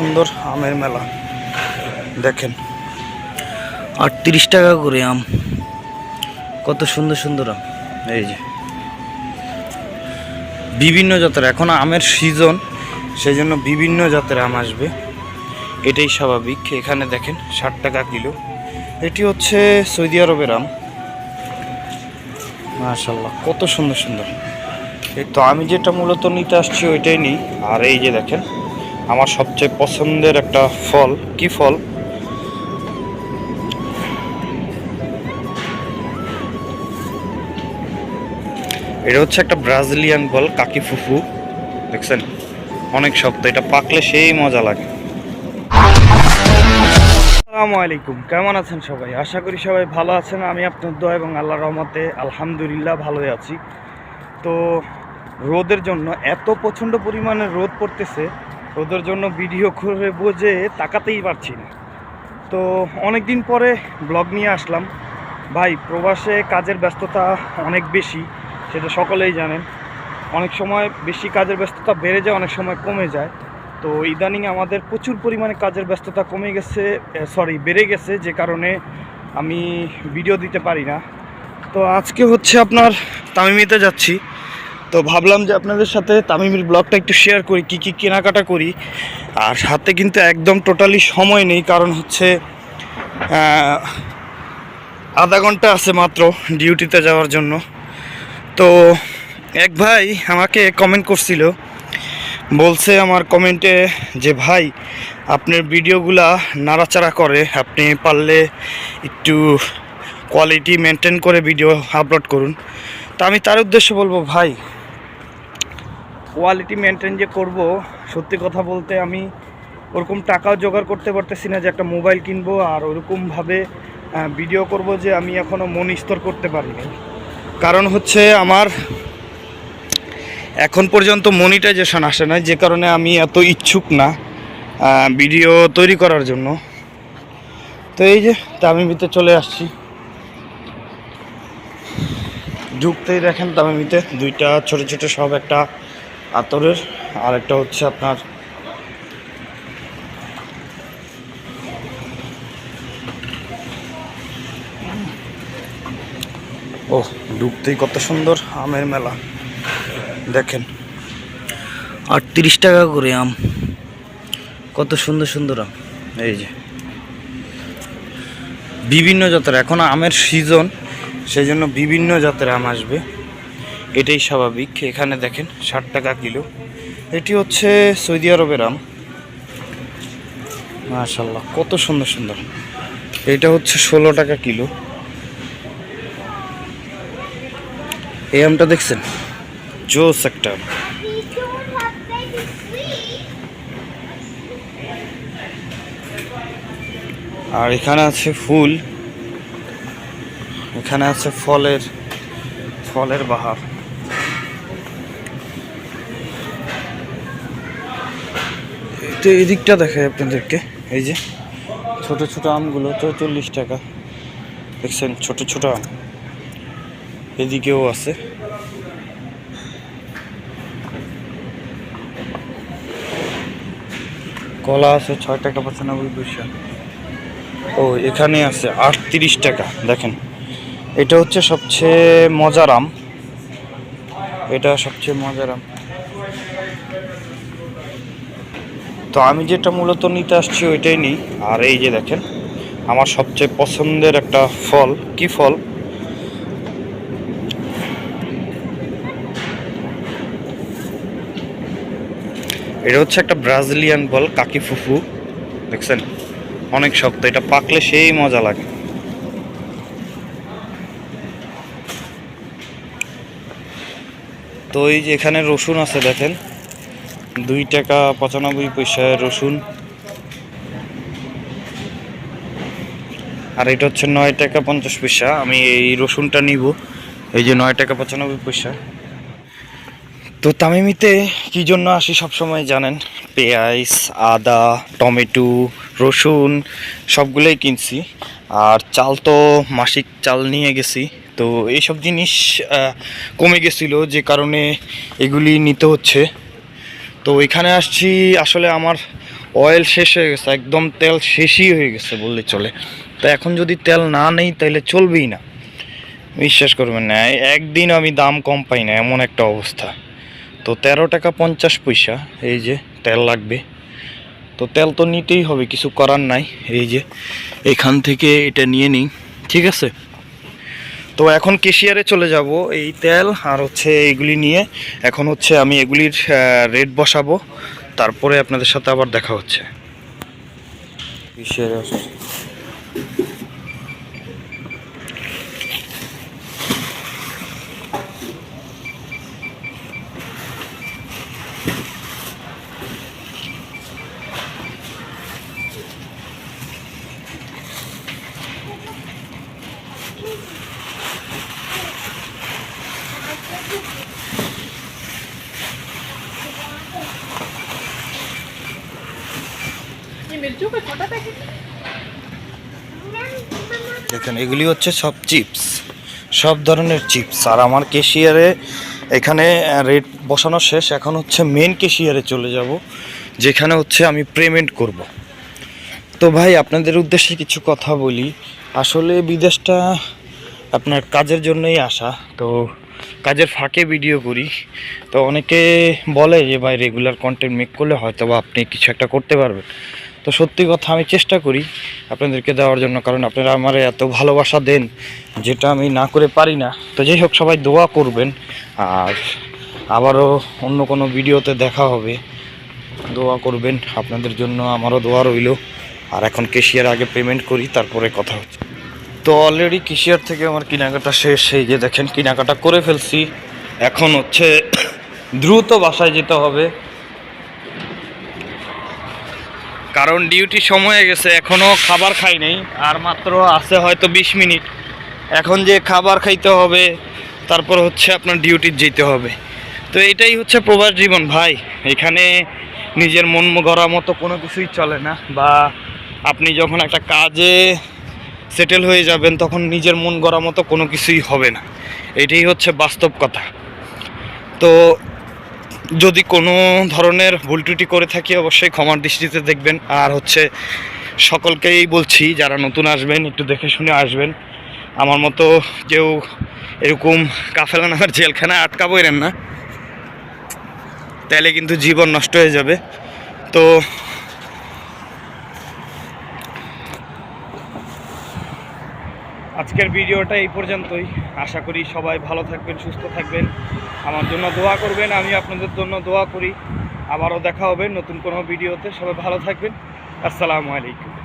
সুন্দর আমের মেলা। দেখেন। আটত্রিশ টাকা করে আম। কত সুন্দর সুন্দর আম। এই যে। বিভিন্ন জাতের এখন আমের সিজন সেই জন্য বিভিন্ন জাতের আম আসবে। এটাই স্বাভাবিক। এখানে দেখেন ষাট টাকা কিলো। এটি হচ্ছে সৌদি আরবের আম। মাশাল্লাহ কত সুন্দর সুন্দর। এই তো আমি যেটা মূলত নিতে আসছি ওইটাই নিই। আর এই যে দেখেন আমার সবচেয়ে পছন্দের একটা ফল। কি ফল? এটা হচ্ছে একটা ব্রাজিলিয়ান ফল, কাকি ফুফু। দেখছেন? অনেক শক্ত, এটা পাকলে সেই মজা লাগে। আসসালামু আলাইকুম, কেমন আছেন সবাই? আশা করি সবাই ভালো আছেন, আমি আপনার দোয়া এবং আল্লাহর রহমতে আলহামদুলিল্লাহ ভালোই আছি। তো রোদের জন্য এত প্রচণ্ড পরিমাণে রোদ পড়তেছে রোদের জন্য ভিডিও করে বোঝে, তাকাতেই পারছি না। তো অনেক দিন পরে ব্লগ নিয়ে আসলাম। ভাই, প্রবাসে কাজের ব্যস্ততা অনেক বেশি, সেটা সকলেই জানেন। অনেক সময় বেশি কাজের ব্যস্ততা বেড়ে যায়, অনেক সময় কমে যায়। তো ইদানিং আমাদের প্রচুর পরিমাণে কাজের ব্যস্ততা কমে গেছে সরি বেড়ে গেছে, যে কারণে আমি ভিডিও দিতে পারি না। তো আজকে হচ্ছে আপনার তামিমিতে যাচ্ছি। তো ভাবলাম যে আপনাদের সাথে তামিমির ব্লগটা একটু শেয়ার করি, কি কি কেনাকাটা করি। আর হাতে কিন্তু একদম টোটালি সময় নেই, কারণ হচ্ছে আধা ঘণ্টা আছে মাত্র ডিউটিতে যাওয়ার জন্য। তো এক ভাই আমাকে কমেন্ট করছিল, বলছে আমার কমেন্টে যে, ভাই, আপনার ভিডিওগুলা নাড়াচাড়া করে, আপনি পারলে একটু কোয়ালিটি মেনটেন করে ভিডিও আপলোড করুন। তা আমি তার উদ্দেশ্যে বলব, ভাই কোয়ালিটি মেনটেন যে করব, সত্যি কথা বলতে আমি ওরকম টাকাও জোগাড় করতে পারতেছি না যে একটা মোবাইল কিনবো আর ওরকমভাবে ভিডিও করব যে আমি এখনও মন স্তর করতে পারিনি। কারণ হচ্ছে আমার এখন পর্যন্ত মনিটাইজেশন আসে না যে কারণে আমি এত ইচ্ছুক না ভিডিও তৈরি করার জন্য। তো এই যে তামিমিতে চলে আসছি। ঢুকতেই দেখেন তামিমিতে দুইটা ছোট ছোট সব একটা আতরের আর একটা হচ্ছে আপনার ও ঢুকতেই কত সুন্দর আমের মেলা। দেখেন। আটত্রিশ টাকা করে আম। কত সুন্দর সুন্দর আম। এই যে। বিভিন্ন জাতের এখন আমের সিজন সেই জন্য বিভিন্ন জাতের আম আসবে। এটাই স্বাভাবিক। এখানে দেখেন ষাট টাকা কিলো। এটি হচ্ছে সৌদি আরবের আম। মাশাল্লাহ কত সুন্দর সুন্দর। এটা হচ্ছে ষোলো টাকা কিলো। এই আমটা দেখছেন? জোস একটা। আর এখানে আছে ফুল। এখানে আছে ফলের ফলের বাহার। তো এদিকটা দেখাই আপনাদেরকে। এই যে ছোট ছোট আমগুলো চৌচল্লিশ টাকা। দেখছেন, ছোট ছোট আম। এদিকেও আছে। কলা আছে ছয় টাকা, পঁচানব্বই পয়সা। ও, এখানে আছে আটত্রিশ টাকা, দেখেন। এটা হচ্ছে সবচেয়ে মজার আম। এটা সবচেয়ে মজার আম। তো আমি যেটা মূলত নিতে আসছি ওইটাই নিই। আর এই যে দেখেন, আমার সবচেয়ে পছন্দের একটা ফল। কি ফল? এটা হচ্ছে একটা ব্রাজিলিয়ান ফল, কাকি ফুফু। দেখছেন? অনেক শক্ত, এটা পাকলে সেই মজা লাগে। তো এই যে এখানে রসুন আছে, দেখেন। দুই টাকা পঁচানব্বই পয়সায় রসুন। আর এটা হচ্ছে নয় টাকা পঞ্চাশ পয়সা। আমি এই রসুনটা নিব। এই যে নয় টাকা পঁচানব্বই পয়সা। তো তামিমিতে কী জন্য আসি সবসময় জানেন? পেঁয়াজ, আদা, টমেটো, রসুন সবগুলোই কিনছি। আর চাল তো মাসিক চাল নিয়ে গেছি। তো এইসব জিনিস কমে গেছিল যে কারণে এগুলি নিতে হচ্ছে। তো এখানে আসছি, আসলে আমার অয়েল শেষ হয়ে গেছে, একদম তেল শেষই হয়ে গেছে বললে চলে। তো এখন যদি তেল না নেই, তাহলে চলবেই না। বিশ্বাস করবেন না একদিন আমি দাম কম পাই না, এমন একটা অবস্থা। তো তেরো টাকা পঞ্চাশ পয়সা, এই যে তেল লাগবে। তো তেল তো নিতেই হবে, কিছু করার নাই, এই যে এখান থেকে এটা নিয়ে নিই, ঠিক আছে? তো এখন কেশিয়ারে চলে যাব এই তেল আর হচ্ছে এইগুলি নিয়ে। এখন হচ্ছে আমি এগুলির রেট বসাবো, তারপরে আপনাদের সাথে আবার দেখা হচ্ছে। কেশিয়ারে দেখেন, এগুলি হচ্ছে সব চিপস, সব ধরনের চিপস। আর আমার কেশিয়ারে এখানে রেট বসানো শেষ। এখন হচ্ছে মেন কেশিয়ারে চলে যাব, যেখানে হচ্ছে আমি পেমেন্ট করব। তো ভাই, আপনাদের উদ্দেশ্যে কিছু কথা বলি। আসলে বিদেশটা আপনার কাজের জন্যই আসা। তো কাজের ফাঁকে ভিডিও করি। তো অনেকে বলে যে, ভাই রেগুলার কন্টেন্ট মেক করলে হয়তো বা আপনি কিছু একটা করতে পারবেন। তো সত্যি কথা আমি চেষ্টা করি আপনাদেরকে দেওয়ার জন্য, কারণ আপনারা আমার এত ভালোবাসা দেন যেটা আমি না করে পারি না। তো যাই হোক, সবাই দোয়া করবেন, আর আবারও অন্য কোনো ভিডিওতে দেখা হবে। দোয়া করবেন, আপনাদের জন্য আমারও দোয়া রইল। আর এখন কেশিয়ার আগে পেমেন্ট করি, তারপরে কথা হচ্ছে। তো অলরেডি কেশিয়ার থেকে আমার কেনাকাটা শেষ, এই যে দেখেন কেনাকাটা করে ফেলছি। এখন হচ্ছে দ্রুত বাসায় যেতে হবে। কারণ ডিউটি সময় হয়ে গেছে এখনও খাবার খাই নাই, আর মাত্র আছে হয়তো বিশ মিনিট। এখন যে খাবার খাইতে হবে, তারপর হচ্ছে আপনার ডিউটি যেতে হবে। তো এটাই হচ্ছে প্রবাস জীবন ভাই, এখানে নিজের মন গড়া মতো কোনো কিছুই চলে না, বা আপনি যখন একটা কাজে সেটেল হয়ে যাবেন, তখন নিজের মন গড়া মতো কোনো কিছুই হবে না। এটাই হচ্ছে বাস্তব কথা। তো যদি কোনো ধরনের ভুল ত্রুটি করে থাকি, অবশ্যই ক্ষমার দৃষ্টিতে দেখবেন। আর হচ্ছে, সকলকেই বলছি, যারা নতুন আসবেন, একটু দেখে শুনে আসবেন। আমার মতো কেউ এরকম কাফেলা নামের জেলখানায় আটকাবো এরেন না। তাহলে কিন্তু জীবন নষ্ট হয়ে যাবে। তো আজকের ভিডিওটা এই পর্যন্তই। আশা করি সবাই ভালো থাকবেন, সুস্থ থাকবেন। আমার জন্য দোয়া করবেন আমি আপনাদের জন্য দোয়া করি। আবারও দেখা হবে নতুন কোনো ভিডিওতে। সবাই ভালো থাকবেন। আসসালামু আলাইকুম।